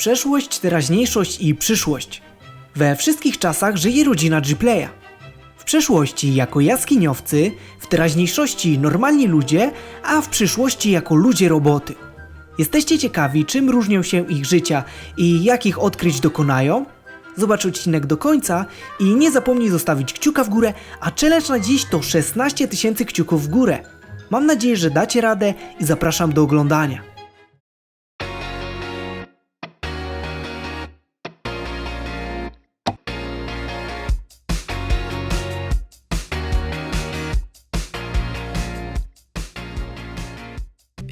Przeszłość, teraźniejszość i przyszłość. We wszystkich czasach żyje rodzina Gplaya. W przeszłości jako jaskiniowcy, w teraźniejszości normalni ludzie, a w przyszłości jako ludzie roboty. Jesteście ciekawi, czym różnią się ich życia i jakich odkryć dokonają? Zobacz odcinek do końca i nie zapomnij zostawić kciuka w górę, a challenge na dziś to 16 tysięcy kciuków w górę. Mam nadzieję, że dacie radę i zapraszam do oglądania.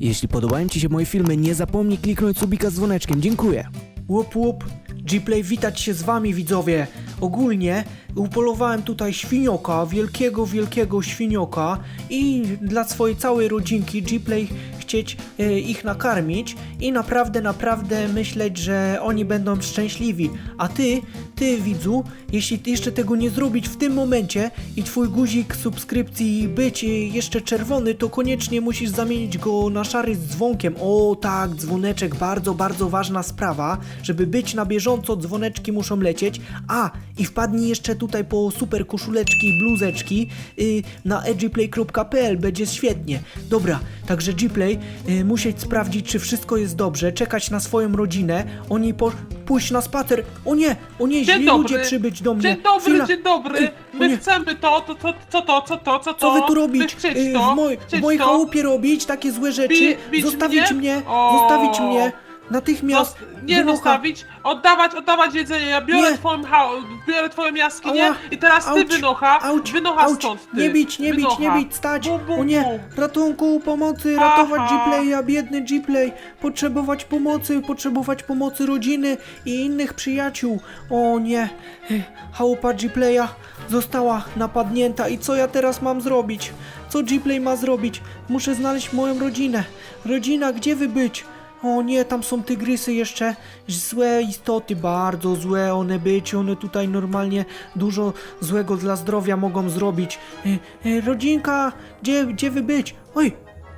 Jeśli podobają Ci się moje filmy, nie zapomnij kliknąć subika z dzwoneczkiem. Dziękuję. Łup, łup. Gplay, witać się z Wami, widzowie. Ogólnie upolowałem tutaj świnioka, wielkiego, wielkiego świnioka i dla swojej całej rodzinki Gplay chcieć e, ich nakarmić i naprawdę, naprawdę myśleć, że oni będą szczęśliwi. A Ty, Ty widzu, jeśli jeszcze tego nie zrobić w tym momencie i Twój guzik subskrypcji być e, jeszcze czerwony, to koniecznie musisz zamienić go na szary z dzwonkiem. O tak, dzwoneczek, bardzo, bardzo ważna sprawa, żeby być na bieżąco, dzwoneczki muszą lecieć. A, i wpadnij jeszcze tutaj po super koszuleczki bluzeczki y, na edgyplay.pl, będzie świetnie. Dobra, także Gplay, y, musieć sprawdzić, czy wszystko jest dobrze, czekać na swoją rodzinę, oni po, pójść na spacer. O nie, o nie, Dzień źli dobry. ludzie przybyć do mnie. Dzień dobry, Chwila. dzień dobry. Ej, o My chcemy to, to, to, co to, co to, co to? Co wy tu robić? chcieć Y, to, w, moj, w chcieć mojej to. chałupie robić takie złe rzeczy? Bi- bić zostawić mnie? mnie, O. zostawić mnie. Natychmiast. Zost- nie wynocha. zostawić, oddawać, oddawać jedzenie. Ja biorę Nie. twoją, ha- biorę twoją jaskinię Ała. i teraz ty Auć, wynocha, auć, wynocha auć. stąd ty. Nie bić, nie bić, nie Wynocha. bić, stać. Bu, bu, O nie, ratunku, pomocy, ratować Gplaya, biedny Gplay. Potrzebować pomocy, potrzebować pomocy rodziny i innych przyjaciół. O nie, Ech, chałupa Gplaya została napadnięta i co ja teraz mam zrobić? Co Gplay ma zrobić? Muszę znaleźć moją rodzinę. Rodzina, gdzie wy być? O nie, tam są tygrysy jeszcze. Złe istoty, bardzo złe one być. One tutaj normalnie dużo złego dla zdrowia mogą zrobić. E, e, rodzinka, gdzie, gdzie wy być? Oj,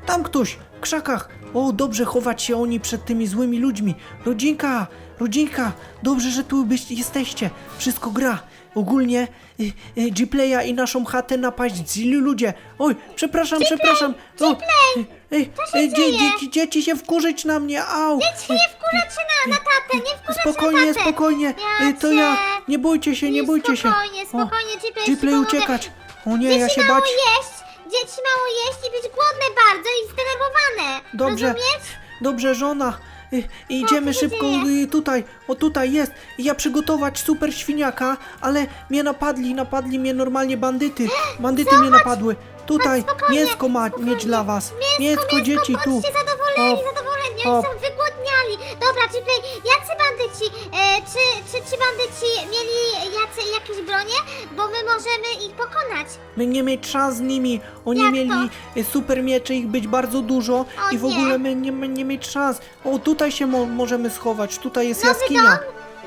tam ktoś, w krzakach. O, dobrze chować się oni przed tymi złymi ludźmi. Rodzinka, rodzinka, dobrze, że tu byś, jesteście. Wszystko gra. Ogólnie y, y, Gplaya i naszą chatę napaść źli ludzie. Oj, przepraszam, przepraszam. Gplay! Ej, ej, dzie, dzie, dzieci się wkurzyć na mnie, au! Dzieci nie wkurzacie na, na tatę, nie wkurzacie Spokojnie, na tatę. spokojnie. Y, To ja, nie bójcie się, nie bójcie się. Spokojnie, spokojnie, Gplay, już ci Gplay pomogę. uciekać. O nie, Dzieci ja się mało bać. jeść, dzieci mało jeść i być głodne bardzo i zdenerwowane. Dobrze, Rozumiesz? dobrze, żona. Y, Idziemy się szybko dzieje? y, tutaj, o tutaj jest. Ja przygotować super świniaka, ale mnie napadli, napadli mnie normalnie bandyty. Bandyty mnie napadły. Tutaj spokojnie, mięsko ma spokojnie. mieć dla was. Mięsko, Mięsko mięsko, dzieci tu. bądźcie zadowoleni, Hop, zadowoleni, hop. oni są wygłodniali. Dobra, Gplay, jacy bandyci, e, czy, czy ci bandyci mieli jacy, jakieś bronie? Bo my możemy ich pokonać. My nie mieć szans z nimi. Oni Jak mieli y, super miecze, ich być bardzo dużo i w nie. ogóle my nie, nie mieć szans. O, tutaj się mo możemy schować, tutaj jest jaskinia.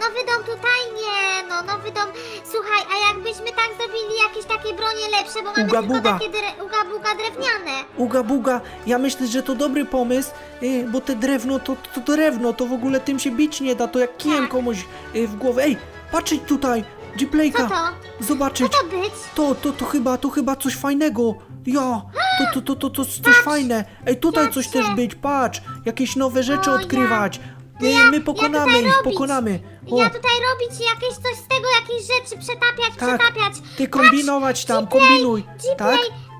Nowy dom tutaj? Nie, no nowy dom. Słuchaj, a jakbyśmy tak zrobili jakieś takie bronie lepsze, bo mamy Uga tylko buga. takie dre, uga buga drewniane. Uga buga, ja myślę, że to dobry pomysł, y, bo te drewno to, to drewno, to w ogóle tym się bić nie da, to jak kijem Tak. komuś y, w głowę. Ej, patrzeć tutaj, Co Gplayka, to? zobaczyć. Co to być? To, to, to chyba, to chyba coś fajnego. Ja, to, to, to, to, to coś fajne. Ej, tutaj coś też być, patrz, jakieś nowe rzeczy O, ja- odkrywać. Y, ja- My ja pokonamy tutaj ich, robić. pokonamy. O, Ja tutaj robić jakieś coś z tego, jakieś rzeczy przetapiać, tak, przetapiać. ty kombinować tam, kombinuj, Gplay, tak?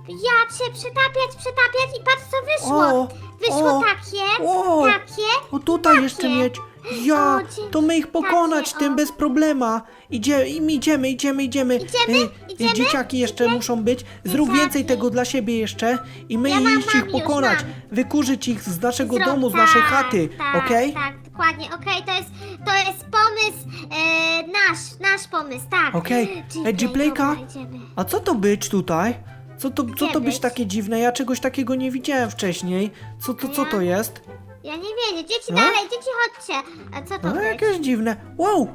Ja cię przetapiać, przetapiać i patrz co wyszło. O, wyszło o, takie, o. takie. O tutaj Takie. jeszcze mieć. Ja, O, dzięki, to my ich pokonać takie, tym o. bez problema. Idzie, im idziemy, idziemy, idziemy. Idziemy? Ej, Idziemy? Dzieciaki jeszcze muszą być. Zrób Dzieciaki. więcej tego dla siebie jeszcze i my Ja mam, iść mam ich już, pokonać. mam. Wykurzyć ich z naszego Zrób- domu, z naszej tak, chaty. Tak, Okej? Tak, dokładnie, okej, to jest, to jest pomysł e, nasz, nasz pomysł, tak. Okej. Czyli Ej, dobra, idziemy. A co to być tutaj? Co to, co to być być? takie dziwne? Ja czegoś takiego nie widziałem wcześniej. Co to, co to jest? Ja nie wiem, dzieci No? dalej, dzieci chodźcie. A co to No być? jakieś dziwne. Wow!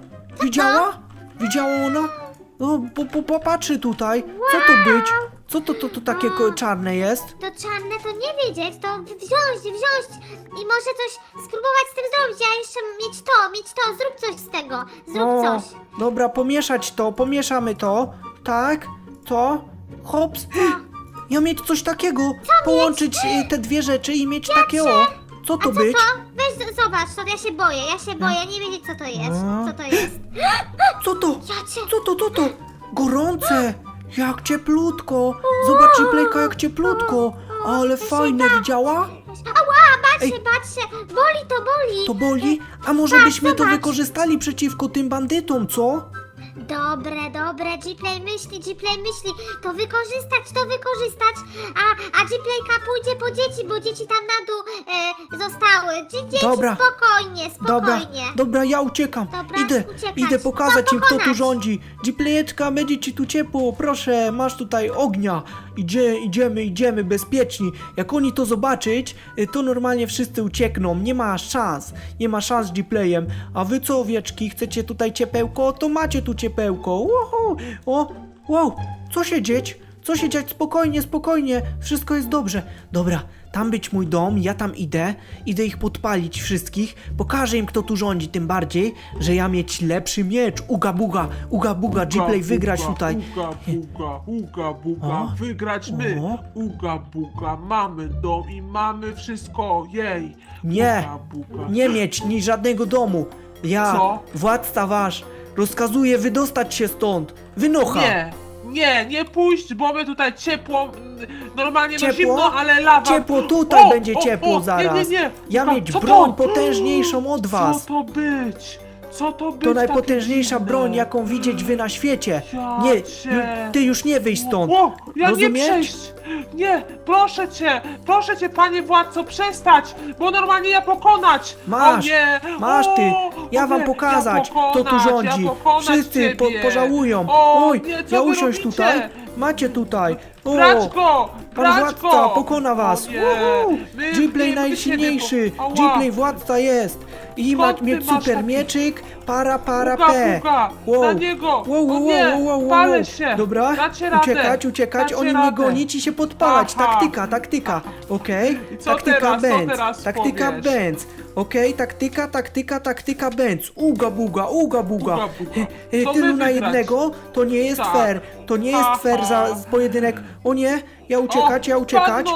Widziała? Widziała ona? No, po, po, popatrzy tutaj. Co to być? Co to, to, to takie ko- czarne jest? To czarne to nie wiedzieć, to wziąć, wziąć i może coś spróbować z tym zrobić, a jeszcze mieć to, mieć to, zrób coś z tego, zrób coś. Dobra, pomieszać to, pomieszamy to. Tak, to, hops. Ja mieć coś takiego, połączyć y, te dwie rzeczy i mieć takie o. Co A to co być? to? Weź z- zobacz, to ja się boję, ja się boję, nie wiedzieć co to jest, No. co to jest. Co to? Ja cię... Co to, co to? Gorące! Jak cieplutko! Zobacz, Playka, jak cieplutko! Ale fajne, widziała? Ała, bać Ej. się, boli to, boli. To boli? A może Tak, byśmy to wykorzystali przeciwko tym bandytom, co? Dobre, dobre, Gplay myśli, Gplay myśli, to wykorzystać, to wykorzystać, a, a Gplayka pójdzie po dzieci, bo dzieci tam na dół e, zostały. Dzie- Dzieci, Dobra. spokojnie, Dobra, spokojnie. dobra, ja uciekam. Dobra, idę, uciekać. idę pokazać im, kto tu pokonać? rządzi. Dziplejeczka, będzie ci tu ciepło, proszę, masz tutaj ognia. Idzie, idziemy, idziemy bezpieczni. Jak oni to zobaczyć, y, to normalnie wszyscy uciekną. Nie ma szans, nie ma szans z Gplayem. A wy co, owieczki, chcecie tutaj ciepełko? To macie tu ciepełko. Uhu. O, wow, co się dzieć? Co się dziać? Spokojnie, spokojnie, wszystko jest dobrze. Dobra, tam być mój dom, ja tam idę, idę ich podpalić wszystkich, pokażę im kto tu rządzi, tym bardziej, że ja mieć lepszy miecz, uga buga, uga buga, Gplay wygrać buga, tutaj. Uga, buga, uga, buga, O. wygrać my. O. Uga, buga, mamy dom i mamy wszystko, jej. Nie, Uga, buga. nie mieć ni żadnego domu. Ja, Co? władca wasz, rozkazuję wydostać się stąd. Wynocha. Nie, nie, nie pójść, bo my tutaj ciepło, mm, normalnie no Ciepło? zimno, ale lawa. Ciepło tutaj będzie ciepło o, zaraz. Nie, nie, nie. Ja Uga, mieć co broń to? potężniejszą od was. Co to być? Co to być? To najpotężniejsza broń, jaką widzieć wy na świecie. Nie, ju- ty już nie wyjść stąd. O, ja Rozumiesz? nie przejść! Nie, proszę cię, proszę cię, panie władco, przestać, bo normalnie ja pokonać! Masz, o nie, masz ty. o, Ja wam nie, pokazać, ja kto tu pokonać, rządzi. Ja pokonać Wszyscy po, ciebie. pożałują. O, Oj, nie, co ja wy usiąść robicie? tutaj. Macie tutaj. O, Brać go! Pan brać władca go! pokona was. O nie, my Gplay bijemy najsilniejszy. siebie, Ała. Władca jest. I ma Skąd ty mieć masz super taki- mieczyk. Para, para, Uga, pe. uga, na niego. O nie, palę się. Dobra, Dacie radę. uciekać, uciekać. Dacie Oni mnie radę. gonić i się podpalać. Aha. Taktyka, taktyka. Okej? I co Taktyka teraz, co Benz. teraz Taktyka powiesz? Benz. Okej, taktyka, taktyka, taktyka Benz. Uga buga, uga buga. Uga, buga. E, e, To Tylu my na wygrać. jednego to nie jest Tak. fair. To nie jest Aha. fair za z pojedynek. O nie, ja uciekać, ja uciekać.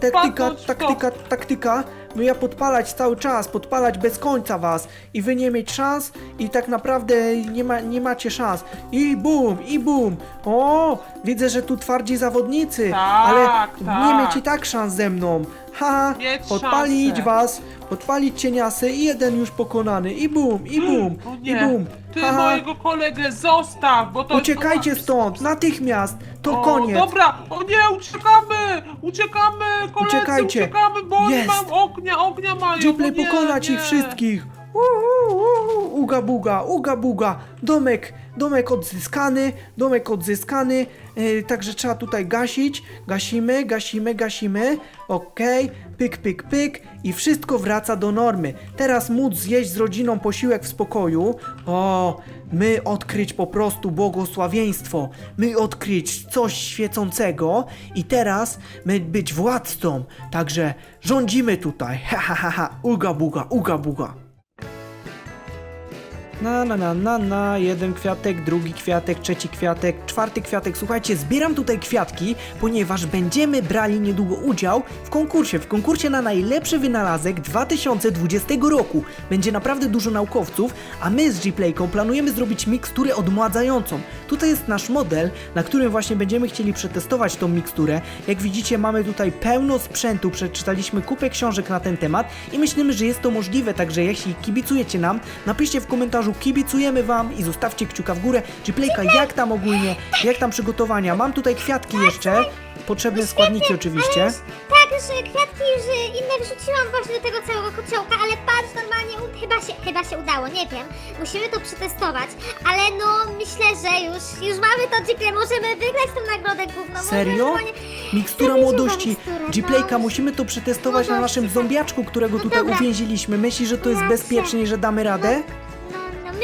Taktyka, taktyka, taktyka. No ja podpalać cały czas, podpalać bez końca was i wy nie mieć szans i tak naprawdę nie, ma, nie macie szans. I bum, i bum. O, widzę, że tu twardzi zawodnicy, Tak, ale tak. nie mieć i tak szans ze mną. Ha, Mieć podpalić szansę. was, podpalić cieniasy i jeden już pokonany. I bum, i bum, O i nie, bum. ty Ha, ha. mojego kolegę zostaw, bo to Uciekajcie stąd, natychmiast, to o, koniec. Dobra, o nie, uciekamy, uciekamy, koledzy, Uciekajcie. uciekamy, bo Jest. mam ognia, ognia mają, Dziuple no nie, pokonać nie. ich wszystkich! Uhu, uhu, Uga buga, uga buga! Domek, domek odzyskany, domek odzyskany, e, także trzeba tutaj gasić. Gasimy, gasimy, gasimy. Okej, pyk, pyk, pyk i wszystko wraca do normy. Teraz móc zjeść z rodziną posiłek w spokoju. O, my odkryć po prostu błogosławieństwo. My odkryć coś świecącego i teraz my być władcą. Także rządzimy tutaj. Ha, ha, ha, ha. Uga buga, uga buga. Na, na, na, na, na, jeden kwiatek, drugi kwiatek, trzeci kwiatek, czwarty kwiatek. Słuchajcie, zbieram tutaj kwiatki, ponieważ będziemy brali niedługo udział w konkursie, w konkursie na najlepszy wynalazek 2020 roku. Będzie naprawdę dużo naukowców, a my z Gplayką planujemy zrobić miksturę odmładzającą. Tutaj jest nasz model, na którym właśnie będziemy chcieli przetestować tą miksturę. Jak widzicie, mamy tutaj pełno sprzętu, przeczytaliśmy kupę książek na ten temat i myślimy, że jest to możliwe, także jeśli kibicujecie nam, napiszcie w komentarzu kibicujemy wam i zostawcie kciuka w górę. Gplayka, jak tam ogólnie, jak tam przygotowania? Mam tutaj kwiatki jeszcze, potrzebne składniki oczywiście. Tak, że kwiatki już y, inne wrzuciłam właśnie do tego całego kociołka, ale patrz, normalnie u- chyba się, chyba się udało, nie wiem. Musimy to przetestować, ale no myślę, że już, już mamy to dzikie, możemy wygrać tą nagrodę główną. Możemy Serio? normalnie- Mikstura Zrobić młodości. miksturę, no. Musimy to przetestować na Młodości, naszym tak. zombiaczku, którego No tutaj dobra. uwięziliśmy. Myślisz, że to jest Racja. bezpiecznie, że damy radę?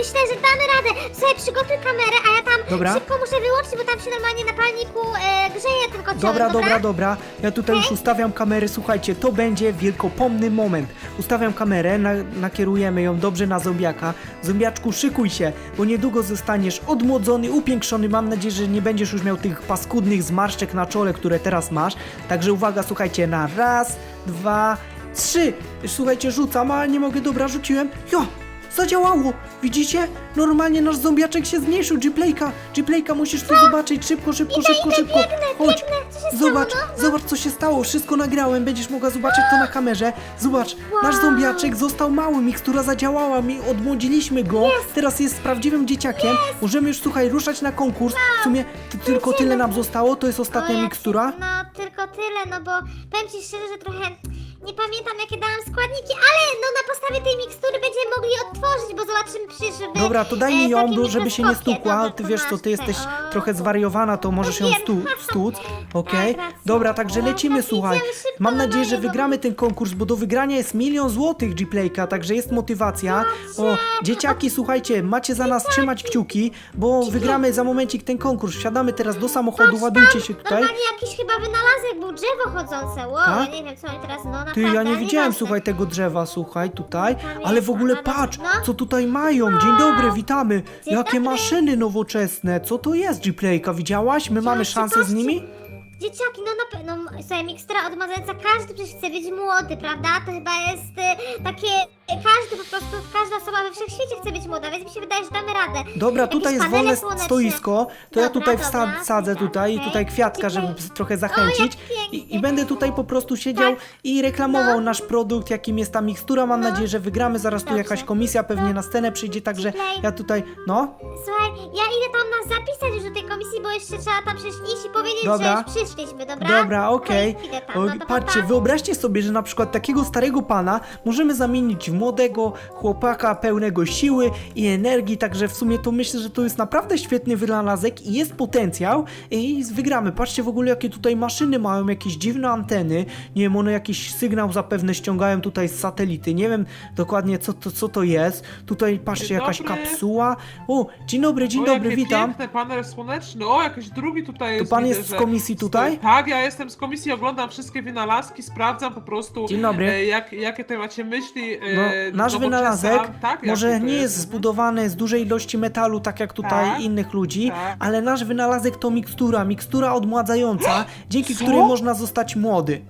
Myślę, że damy radę. Słuchaj, przygotuj kamerę, a ja tam Dobra. szybko muszę wyłączyć, bo tam się normalnie na palniku e, grzeje ten kociołek, Dobra, dobra, dobra. Ja tutaj już ustawiam kamerę. Słuchajcie, to będzie wielkopomny moment. Ustawiam kamerę, na, nakierujemy ją dobrze na zombiaka. Zombiaczku, szykuj się, bo niedługo zostaniesz odmłodzony, upiększony. Mam nadzieję, że nie będziesz już miał tych paskudnych zmarszczek na czole, które teraz masz. Także uwaga, słuchajcie, na raz, dwa, trzy. Słuchajcie, rzucam, ale nie mogę. Dobra, rzuciłem. Jo! Zadziałało! Widzicie? Normalnie nasz zombiaczek się zmniejszył. Gplayka, Gplayka, musisz to zobaczyć. Szybko, szybko, szybko, szybko. Chodź, biegnę. Co się stało, zobacz, no? zobacz co się stało. Wszystko nagrałem, będziesz mogła zobaczyć to na kamerze. Zobacz, nasz Wow. zombiaczek został mały, mikstura zadziałała, mi odmłodziliśmy go. Teraz jest prawdziwym dzieciakiem. Możemy już, słuchaj, ruszać na konkurs. W sumie ty, tylko tyle nam zostało, to jest ostatnia O, jak mikstura. No, tylko tyle, no bo powiem ci szczerze, że trochę nie pamiętam jakie dałam składniki, ale no na podstawie tej mikstury będziemy mogli odtworzyć, bo zobaczymy przecież w Dobra, to daj mi e, ją, takim żeby się nie mikroskopie. stukła. Dobra, Ty to wiesz masz co, ty jesteś trochę zwariowana, to możesz ją wiem. stu, stłuc, okej? Tak, racja. Dobra, także No, lecimy, tak, słuchaj. idziemy szybko Mam nadzieję, że wygramy ten konkurs, bo do wygrania jest milion złotych G-Playka, także jest motywacja. O, dzieciaki, słuchajcie, macie za nas trzymać kciuki, bo wygramy za momencik ten konkurs. Wsiadamy teraz do samochodu, ładujcie się tutaj. Normalnie jakiś chyba wynalazek był drzewo chodzące, wow, Tak? ja nie wiem co oni teraz, no naprawdę, Ty, ja nie widziałem, słuchaj, tego drzewa, słuchaj, tutaj, ale w ogóle patrz, co tutaj mają. Dzień dobry, witamy. Jakie maszyny nowoczesne, co to jest, G-Playka, widziałaś? My mamy szansę z nimi? Dzieciaki, no na pewno, słuchaj, mikstura odmadzająca, każdy przecież chce być młody, prawda? To chyba jest y, takie, każdy po prostu, każda osoba we wszechświecie chce być młoda, więc mi się wydaje, że damy radę. Dobra, Jakieś tutaj jest panele wolne słoneczne. stoisko, to ja Dobra, tutaj dobra, wsa- wsadzę dobra, tutaj, okej. tutaj kwiatka, żeby trochę zachęcić jak I, pięknie. i będę tutaj po prostu siedział Tak. i reklamował No. nasz produkt, jakim jest ta mikstura, mam No. nadzieję, że wygramy, zaraz tu Dobrze. jakaś komisja pewnie No. na scenę przyjdzie, także Play. ja tutaj, no, Słuchaj, ja idę tam nas zapisać już do tej komisji, bo jeszcze trzeba tam przecież iść i powiedzieć, Dobra. że już przyszliśmy, dobra? Dobra, okej. To idę tam, O, no to pa, Patrzcie, pa. wyobraźcie sobie, że na przykład takiego starego pana możemy zamienić w młodego chłopaka pełnego siły i energii, także w sumie to myślę, że to jest naprawdę świetny wynalazek i jest potencjał i wygramy. Patrzcie w ogóle jakie tutaj maszyny mają, jakieś dziwne anteny, nie wiem, one jakiś sygnał zapewne ściągają tutaj z satelity, nie wiem dokładnie co to, co to jest. Tutaj patrzcie, Dzień jakaś dobry. kapsuła. O, dzień dobry, dzień o, dobry, jakie witam. piękny panel słoneczny. O, jakiś drugi tutaj jest. pan widzę, jest z że komisji tutaj? Tak, ja jestem z komisji, oglądam wszystkie wynalazki, sprawdzam po prostu. Dzień dobry. E, jak, jakie tutaj macie myśli. E, No, nasz wynalazek tak, może nie jest zbudowany z dużej ilości metalu, tak jak tutaj Tak, innych ludzi, tak. ale nasz wynalazek to mikstura, mikstura odmładzająca, dzięki Co? której można zostać młody.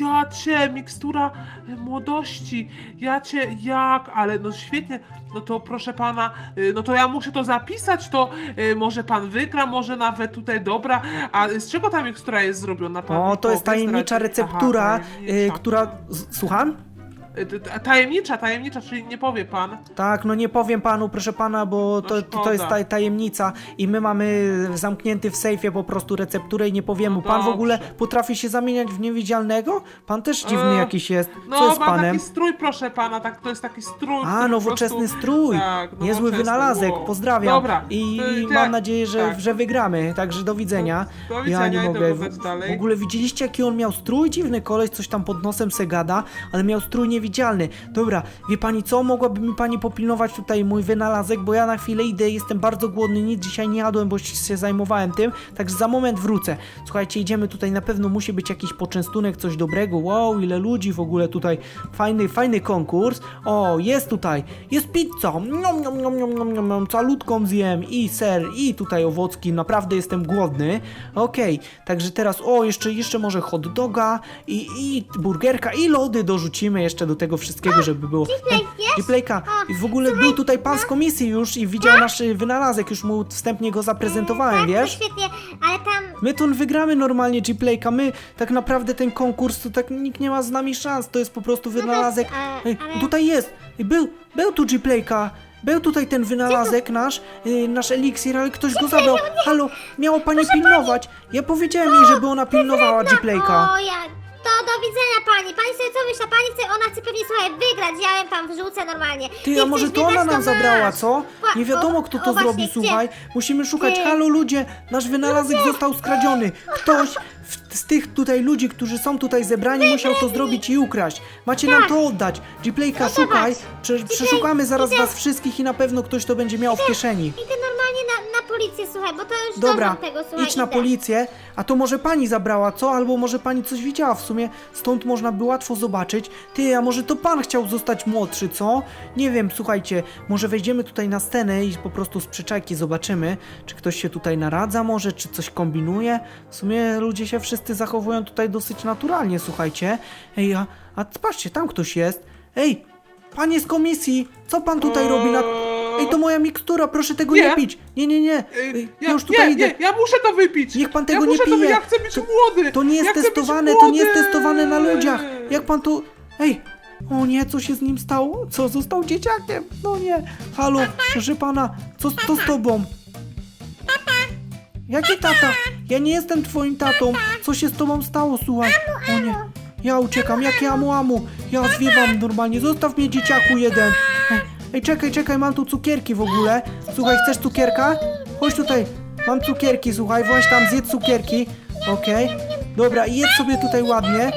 Ja cię, mikstura e, młodości. Ja cię, jak? Ale no świetnie. No to proszę pana, e, no to ja muszę to zapisać, to e, może pan wygra, może nawet tutaj dobra. A z czego ta mikstura jest zrobiona? Pan O, to jest tajemnicza receptura, Aha, która... Słucham? T- Tajemnicza, tajemnicza, czyli nie powie pan. Tak, no nie powiem panu, proszę pana, bo to, to, to jest taj, tajemnica i my mamy zamknięty w sejfie po prostu recepturę i nie powiemy. No pan w ogóle potrafi się zamieniać w niewidzialnego? Pan też dziwny E, jakiś jest. No, Co jest z mam panem? taki strój, proszę pana, tak, to jest taki strój. A, który nowoczesny po prostu, strój. Tak, Niezły nowoczesny, wynalazek. wow. Pozdrawiam. Dobra. I, to- i to mam jak- nadzieję, że, tak. że wygramy. Także do widzenia. Do ja widzenia, mogę. oglądać W, dalej. w ogóle widzieliście, jaki on miał strój? Dziwny koleś, coś tam pod nosem se gada, ale miał strój niewidzialny. Dobra, wie pani co? Mogłaby mi pani popilnować tutaj mój wynalazek, bo ja na chwilę idę, jestem bardzo głodny, nic dzisiaj nie jadłem, bo się zajmowałem tym, także za moment wrócę. Słuchajcie, idziemy tutaj, na pewno musi być jakiś poczęstunek, coś dobrego. Wow, ile ludzi w ogóle tutaj. Fajny, fajny konkurs. O, jest tutaj, jest pizza. Nom, nom, nom, nom, nom, nom, nom. Calutką zjem i ser, i tutaj owocki. Naprawdę jestem głodny. Okej, także teraz, o, jeszcze, jeszcze może hot doga i, i burgerka i lody dorzucimy jeszcze do tego wszystkiego, żeby było. Gplayka, O, i w ogóle był tutaj pan z komisji już i widział nasz y, wynalazek, już mu wstępnie go zaprezentowałem, tak, wiesz? To świetnie, ale tam My tu wygramy normalnie Gplayka, my tak naprawdę ten konkurs, to tak nikt nie ma z nami szans, to jest po prostu wynalazek. Ej, ale- Tutaj jest, Ej, był, był tu Gplayka. Był tutaj ten wynalazek nasz, y, nasz eliksir, ale ktoś go zabrał. Halo, miało pani pilnować. Ja powiedziałem jej, żeby ona pilnowała Gplayka. O, ja... To do widzenia pani. Pani sobie co myśla? Pani chce, ona chce pewnie słuchaj wygrać. Ja ją tam wrzucę normalnie. Ty, a może to ona nam masz. zabrała, co? Wła- Nie wiadomo, kto to właśnie, zrobi, gdzie? słuchaj. Musimy szukać. Ty. Halo, ludzie, nasz wynalazek został skradziony. Ktoś w, z tych tutaj ludzi, którzy są tutaj zebrani, musiał to zrobić i ukraść. Macie nam to oddać. Gplayka, No szukaj. Prze przeszukamy zaraz was wszystkich i na pewno ktoś to będzie miał w kieszeni. Idę normalnie na policję, słuchaj, bo to już Dobra, dożam tego, słuchaj, idź na idę. policję, a to może pani zabrała, co? Albo może pani coś widziała w sumie, stąd można by łatwo zobaczyć. Ty, a może to pan chciał zostać młodszy, co? Nie wiem, słuchajcie, może wejdziemy tutaj na scenę i po prostu z przyczajki zobaczymy, czy ktoś się tutaj naradza może, czy coś kombinuje. W sumie ludzie się wszyscy zachowują tutaj dosyć naturalnie, słuchajcie. Ej, a, a patrzcie, tam ktoś jest. Ej, panie z komisji, co pan tutaj robi na... Ej, to moja mikstura, proszę tego nie, Nie. pić. Nie, nie, nie. Ej, ja, ja już tutaj nie, idę. nie, ja muszę to wypić! Niech pan ja tego nie muszę To, pije. ja chcę być To- młody! To nie jest ja chcę być testowane, to nie jest młody! testowane na ludziach. Jak pan tu... Ej! O nie, co się z nim stało? Co, został dzieciakiem? No nie. Halo, proszę pana, co to z tobą? Jaki tata? Ja nie jestem twoim tatą. Co się z tobą stało, słuchaj? O nie. Ja uciekam, jakie amu amu. Ja zwiewam normalnie, zostaw mnie dzieciaku jeden. Ej, czekaj, czekaj, mam tu cukierki w ogóle. Słuchaj, chcesz cukierka? Chodź tutaj. Mam cukierki, słuchaj, właśnie tam zjedz cukierki. Okej. Dobra, jedz sobie tutaj ładnie.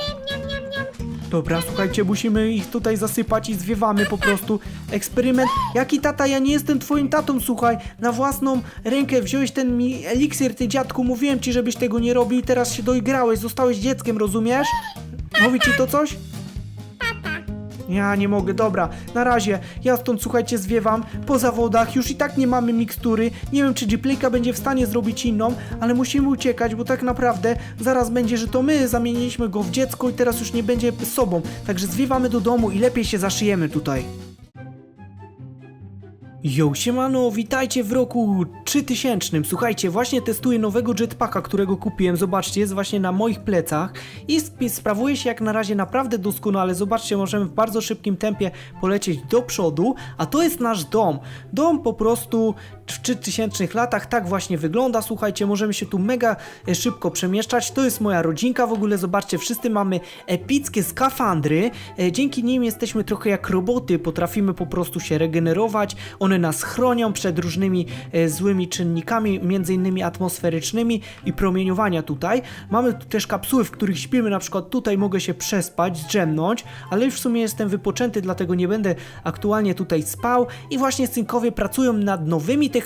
Dobra, słuchajcie, musimy ich tutaj zasypać i zwiewamy po prostu. Eksperyment. Jaki tata? Ja nie jestem twoim tatą, słuchaj. Na własną rękę wziąłeś ten mi eliksir, ty dziadku. Mówiłem ci, żebyś tego nie robił i teraz się doigrałeś. Zostałeś dzieckiem, rozumiesz? Mówi ci to coś? Ja nie mogę, dobra, na razie, ja stąd słuchajcie zwiewam, po zawodach, już i tak nie mamy mikstury, nie wiem czy Gplayka będzie w stanie zrobić inną, ale musimy uciekać, bo tak naprawdę zaraz będzie, że to my zamieniliśmy go w dziecko i teraz już nie będzie sobą, także zwiewamy do domu i lepiej się zaszyjemy tutaj. Yo, siemano, witajcie w roku 3000. Słuchajcie, właśnie testuję nowego jetpacka, którego kupiłem. Zobaczcie, jest właśnie na moich plecach i sp- sprawuje się jak na razie naprawdę doskonale. Zobaczcie, możemy w bardzo szybkim tempie polecieć do przodu, a to jest nasz dom. Dom po prostu w 3000 latach tak właśnie wygląda. Słuchajcie, możemy się tu mega e, szybko przemieszczać. To jest moja rodzinka w ogóle. Zobaczcie, wszyscy mamy epickie skafandry. E, Dzięki nim jesteśmy trochę jak roboty, potrafimy po prostu się regenerować. One nas chronią przed różnymi e, złymi czynnikami, między innymi atmosferycznymi i promieniowania tutaj. Mamy tu też kapsuły, w których śpimy, na przykład tutaj mogę się przespać, zdrzemnąć, ale już w sumie jestem wypoczęty, dlatego nie będę aktualnie tutaj spał i właśnie synkowie pracują nad nowymi technologiami.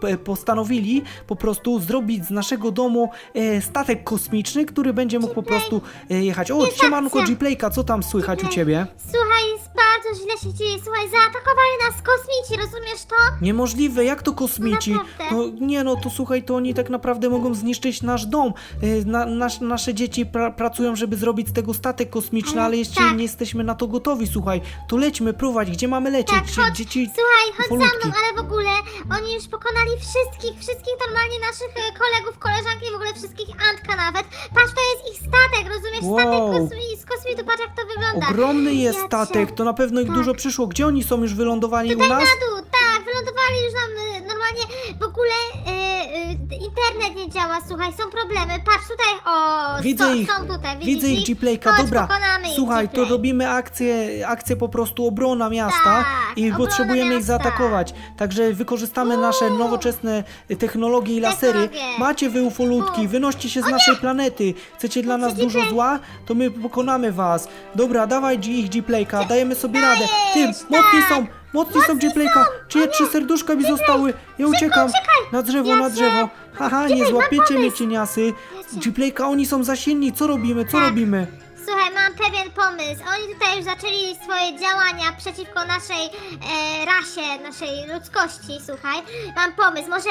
P- Postanowili po prostu zrobić z naszego domu e, statek kosmiczny, który będzie mógł po prostu e, jechać. O, siemanko G-Playka, co tam słychać u ciebie? Słuchaj, bardzo źle się dzieje, słuchaj, zaatakowali nas kosmici, rozumiesz to? Niemożliwe, jak to kosmici? Naprawdę. No nie no, to słuchaj, to oni tak naprawdę mogą zniszczyć nasz dom. E, Na, nasz, nasze dzieci pra, pracują, żeby zrobić z tego statek kosmiczny, Ale ale jeszcze tak. nie jesteśmy na to gotowi, słuchaj. To lećmy, prowadź, gdzie mamy lecieć? Tak, chodź, dzieci... słuchaj, chodź za mną, ale w ogóle oni już pokonali wszystkich, wszystkich normalnie naszych e, kolegów, koleżanki, w ogóle wszystkich Antka nawet. Patrz, to jest ich statek, rozumiesz? Statek Wow. kosmi z kosmitu, patrz jak to wygląda. Ogromny jest Ja cię- statek, to na pewno ich Tak. dużo przyszło. Gdzie oni są? Już wylądowali u Tutaj nas? na dół, tak, wylądowali już nam e, normalnie, w ogóle e, internet nie działa, słuchaj, są problemy. Patrz tutaj, o, Widzę są, ich, są tutaj, widzisz widzę ich G-Playka, Chodź, dobra. pokonamy ich, Słuchaj, to robimy akcję, akcję po prostu obrona miasta Tak, i obrona potrzebujemy ich miasta. zaatakować. Także wykorzystamy nasze nowoczesne technologie i lasery. Technologie. Macie wy ufolutki, wynoście się z naszej planety. Chcecie dla nas dużo zła? To my pokonamy was. Dobra, dawaj G- ich G-Playka, dajemy sobie radę. Ty, Dajesz, mocni tak. są, mocni są G-Playka. Czyje trzy serduszka mi zostały? Ja uciekam. uciekaj. Na drzewo, na Jasne. drzewo. Haha, nie mam złapiecie mnie pomysł. cieniasy. G-Playka, oni są za silni, co robimy, co Tak. robimy? Słuchaj, mam pewien pomysł. Oni tutaj już zaczęli swoje działania przeciwko naszej e, rasie, naszej ludzkości, słuchaj. Mam pomysł. Może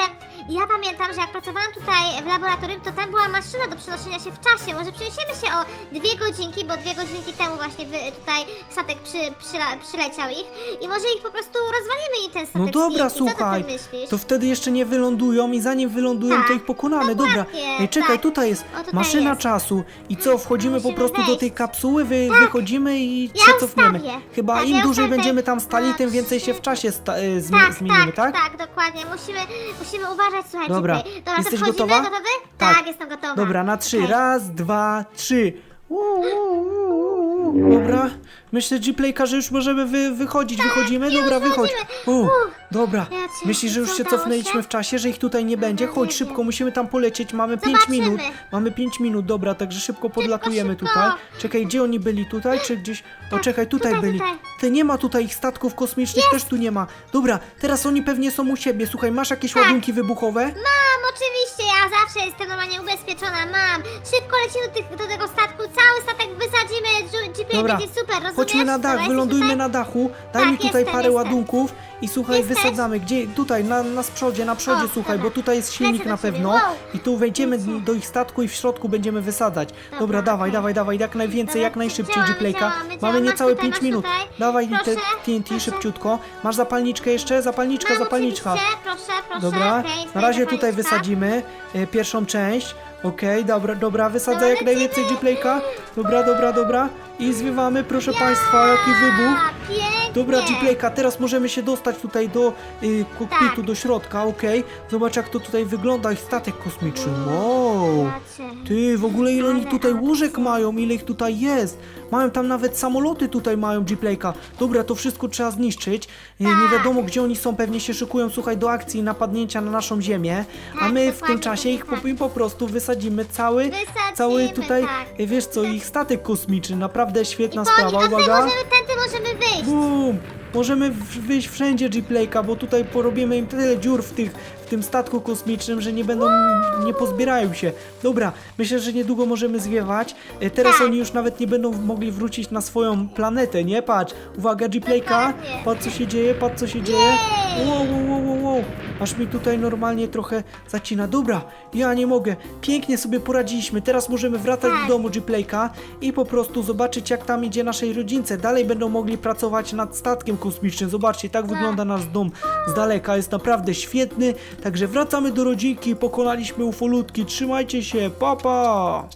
ja pamiętam, że jak pracowałam tutaj w laboratorium, to tam była maszyna do przenoszenia się w czasie. Może przeniesiemy się o dwie godzinki, bo dwie godzinki temu właśnie wy, tutaj statek przy, przyla, przyleciał ich i może ich po prostu rozwalimy i ten statek No dobra, słuchaj, Co ty myślisz? to wtedy jeszcze nie wylądują i zanim wylądują, to Tak, ich pokonamy. Dobra, dokładnie, Ej, czekaj, tak. tutaj jest O, tutaj maszyna jest. czasu. I co, wchodzimy po Musimy prostu do wejść. tej kapsuły, wy, wychodzimy i Ja się cofniemy. ustawię. Chyba Tak, im ja dłużej ustawię. będziemy tam stali, No, tym więcej się w czasie sta, e, zmi- Tak, zmienimy, tak, tak? tak, dokładnie. Musimy, musimy uważać, słuchaj, Dobra. Dobra, Dobra Jesteś to wchodzimy, gotowa? gotowy? Tak. Tak. jestem gotowa. Dobra, na trzy. Okej. Raz, dwa, trzy. Uu, uu, uu, uu. Dobra, myślę, G-Playka, że już możemy wy, wychodzić. Wychodzimy? Tak, już Dobra, wychodź. wychodzimy. U. Uff. Dobra, Ja cię- myślisz, że już się udało cofnęliśmy się? w czasie, że ich tutaj nie będzie? Chodź, szybko, musimy tam polecieć, mamy 5 Zobaczymy. minut. Mamy 5 minut, dobra, także szybko podlatujemy szybko. tutaj. Czekaj, gdzie oni byli? Tutaj czy gdzieś? O, czekaj, tutaj, tutaj, byli. tutaj. Ty nie ma tutaj ich statków kosmicznych, też tu nie ma. Dobra, teraz oni pewnie są u siebie. Słuchaj, masz jakieś Tak. ładunki wybuchowe? Mam, oczywiście, ja zawsze jestem normalnie ubezpieczona, mam. Szybko lecimy do, tych, do tego statku, cały statek wysadzimy, Ju- Jeepie Dobra, będzie super, rozumiesz? Chodźmy na dach, wylądujmy tutaj? na dachu. Daj Tak, mi tutaj jestem, parę ładunków i słuchaj, Jesteś? wysadzamy. Gdzie? Tutaj, na, na przodzie, na przodzie, O, słuchaj, dobra. bo tutaj jest silnik Lecę na do ciebie, pewno. wow. I tu wejdziemy Lecę. do ich statku i w środku będziemy wysadzać. Dobra, Dobra, dawaj, okej. dawaj, dawaj, jak najwięcej, Dobra, jak najszybciej działamy, Gplayka. działamy, Mamy działamy. niecałe Masz 5 tutaj, minut. tutaj. Dawaj te Proszę, TNT proszę. szybciutko. Masz zapalniczkę jeszcze? Zapalniczka, Mam zapalniczka. oczywiście, proszę, proszę. Dobra, okej, na razie tutaj tutaj zapalniczka. wysadzimy e, pierwszą część. Okej, dobra, dobra, wysadzę Dobra, jak najwięcej Gplayka. Dobra, dobra, dobra. I zwiewamy, proszę państwa, jaki wybuch. A, pięknie. Dobra, Gplayka, teraz możemy się dostać tutaj do y, kokpitu, Tak. do środka, okej. Zobacz jak to tutaj wygląda, ich statek kosmiczny. Wow. Cię- Ty, w ogóle ile oni tutaj łóżek mają, ile ich tutaj jest. Mają tam nawet samoloty tutaj mają Gplayka. Dobra, to wszystko trzeba zniszczyć. Y, Nie Tak. wiadomo gdzie oni są, pewnie się szykują, słuchaj, do akcji napadnięcia na naszą ziemię. A Tak, my w tym dokładnie, czasie ich po, tak. im po prostu wysadzimy cały, Wysadzimy, cały tutaj, tak. y, wiesz co, ich statek kosmiczny. Naprawdę świetna po sprawa, tutaj uwaga. możemy, tędy możemy wyjść. Możemy wyjść wszędzie Gplayka, bo tutaj porobimy im tyle dziur w, tych, w tym statku kosmicznym, że nie będą, nie pozbierają się. Dobra, myślę, że niedługo możemy zwiewać. E, Teraz Tak. oni już nawet nie będą mogli wrócić na swoją planetę, nie? Patrz, uwaga Gplayka, Dokładnie. patrz co się dzieje, patrz co się dzieje. Wow, wow, wow, wow, wow. Aż mi tutaj normalnie trochę zacina. Dobra, ja nie mogę. Pięknie sobie poradziliśmy. Teraz możemy wracać Tak. do domu Gplayka i po prostu zobaczyć jak tam idzie naszej rodzince. Dalej będą mogli pracować nad statkiem kosmicznym. Zobaczcie, tak wygląda nasz dom z daleka. Jest naprawdę świetny. Także wracamy do rodzinki. Pokonaliśmy ufolutki. Trzymajcie się. Pa, pa!